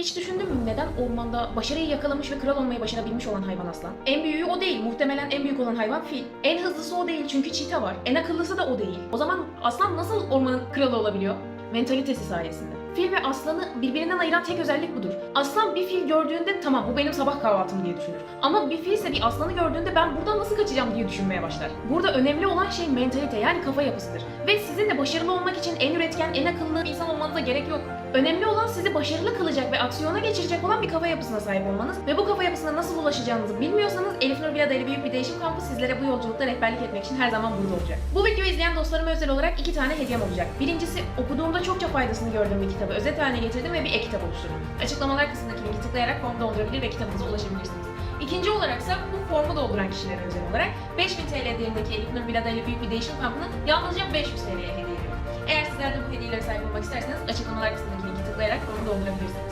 Hiç düşündün mü neden ormanda başarıyı yakalamış ve kral olmayı başarabilmiş olan hayvan aslan? En büyüğü o değil. Muhtemelen en büyük olan hayvan fil. En hızlısı o değil çünkü çita var. En akıllısı da o değil. O zaman aslan nasıl ormanın kralı olabiliyor? Mentalitesi sayesinde. Fil ve aslanı birbirinden ayıran tek özellik budur. Aslan bir fil gördüğünde tamam bu benim sabah kahvaltım diye düşünür. Ama bir fil ise bir aslanı gördüğünde ben buradan nasıl kaçacağım diye düşünmeye başlar. Burada önemli olan şey mentalite yani kafa yapısıdır. Ve sizin de başarılı olmak için en üretken, en akıllı insan olmanıza gerek yok. Önemli olan sizi başarılı kılacak ve aksiyona geçirecek olan bir kafa yapısına sahip olmanız ve bu kafa yapısına nasıl ulaşacağınızı bilmiyorsanız Elif Nur Biladeli Büyük Bir Değişim Kampı sizlere bu yolculukta rehberlik etmek için her zaman burada olacak. Bu videoyu izleyen dostlarıma özel olarak iki tane hediyem olacak. Birincisi okuduğumda çokça faydasını gördüğüm bir kitabı özet haline getirdim ve bir e-kitap oluşturdum. Açıklamalar kısmındaki linki tıklayarak form doldurabilir ve kitabınıza ulaşabilirsiniz. İkinci olaraksa bu formu dolduran kişilere özel olarak 5000 TL değerindeki Elif Nur Biladeli Büyük Bir Değişim Kampı'nı yalnızca 500 TL'ye hediye ediyorum. Eğer sizler de bu hediyelere sahip olmak isterseniz açıklamalar kısmındaki linki tıklayarak formu doldurabilirsiniz.